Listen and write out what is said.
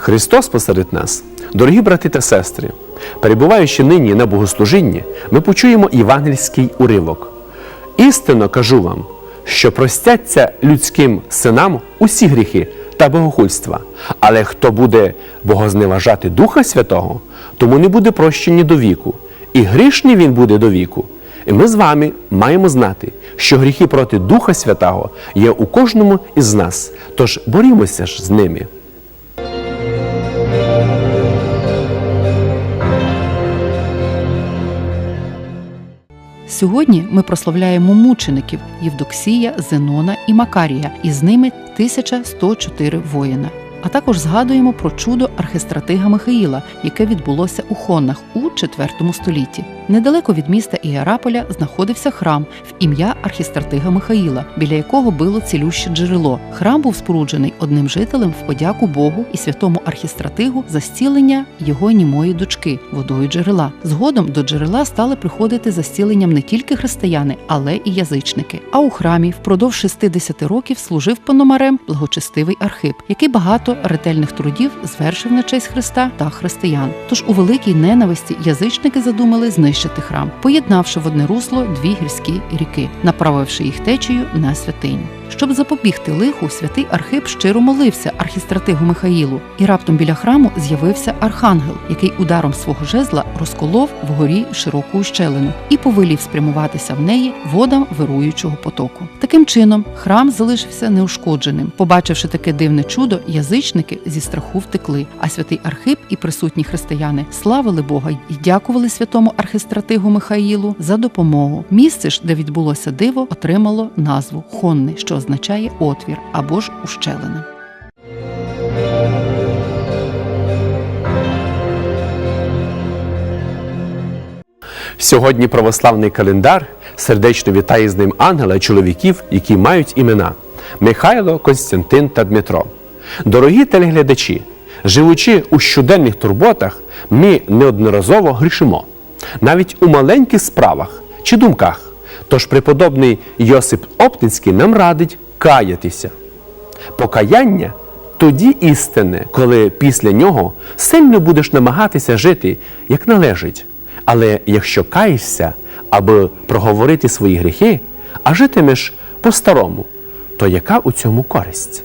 Христос посеред нас, дорогі брати та сестри, перебуваючи нині на богослужінні, ми почуємо євангельський уривок. Істинно кажу вам, що простяться людським синам усі гріхи та богохульства, але хто буде богозневажати Духа Святого, тому не буде прощені до віку, і грішний він буде до віку. І ми з вами маємо знати, що гріхи проти Духа Святого є у кожному із нас, тож борімося ж з ними. Сьогодні ми прославляємо мучеників Євдоксія, Зенона і Макарія, і з ними 1104 воїна. А також згадуємо про чудо архистратига Михаїла, яке відбулося у Хоннах у IV столітті. Недалеко від міста Іераполя знаходився храм в ім'я архістратига Михаїла, біля якого було цілюще джерело. Храм був споруджений одним жителем в подяку Богу і святому архістратигу за зцілення його німої дочки водою джерела. Згодом до джерела стали приходити за зціленням не тільки християни, але і язичники. А у храмі впродовж 60 років служив пономарем благочестивий Архип, який багато ретельних трудів звершив на честь Христа та християн. Тож у великій ненависті язичники задумали знищити храм, поєднавши в одне русло дві гірські ріки, направивши їх течію на святиню. Щоб запобігти лиху, святий Архип щиро молився архістратигу Михаїлу, і раптом біля храму з'явився архангел, який ударом свого жезла розколов вгорі широку ущелину і повелів спрямуватися в неї водам вируючого потоку. Таким чином, храм залишився неушкодженим. Побачивши таке дивне чудо, язичники зі страху втекли. А святий Архип і присутні християни славили Бога і дякували святому архистратигу Михаїлу за допомогу. Місце ж, де відбулося диво, отримало назву Хонни, що означає отвір або ж ущелина. Сьогодні православний календар сердечно вітає з ним ангела чоловіків, які мають імена Михайло, Константин та Дмитро. Дорогі телеглядачі, живучи у щоденних турботах, ми неодноразово грішимо, навіть у маленьких справах чи думках. Тож преподобний Йосип Оптинський нам радить каятися. Покаяння тоді істинне, коли після нього сильно будеш намагатися жити, як належить. Але якщо каєшся, аби проговорити свої гріхи, а житимеш по-старому, то яка у цьому користь?